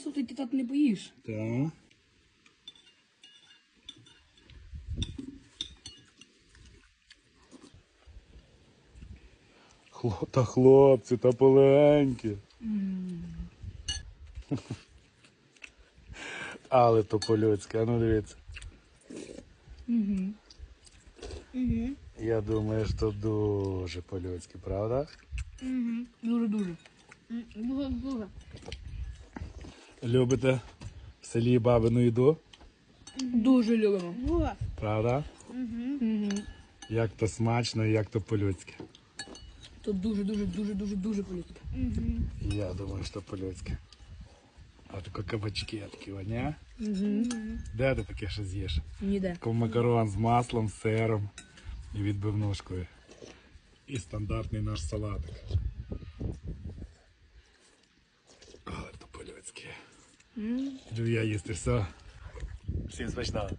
висоту ти так не боїш. Так. Хло- Та хлопці, та полегенькі. Але то по-людськи, а ну дивіться. Угу. Угу. Я думаю, що дуже по-людськи, правда? Угу. Дуже-дуже. Дуже, дуже. Любите в селі бабину їду, Дуже любимо. Дуже. правда? Угу. Угу. Як то смачно і як то по-людськи. То дуже-дуже, дуже-дуже, дуже політика. Угу. Я думаю, що по-людськи. А тако кабачки такі, ні? Угу. Де ти таке ще з'їш? Ніде. Такий макарон з маслом, з сиром і відбивнушкою. І стандартний наш салатик. Але то по-людськи. Іду я їсти все. Всім смачного.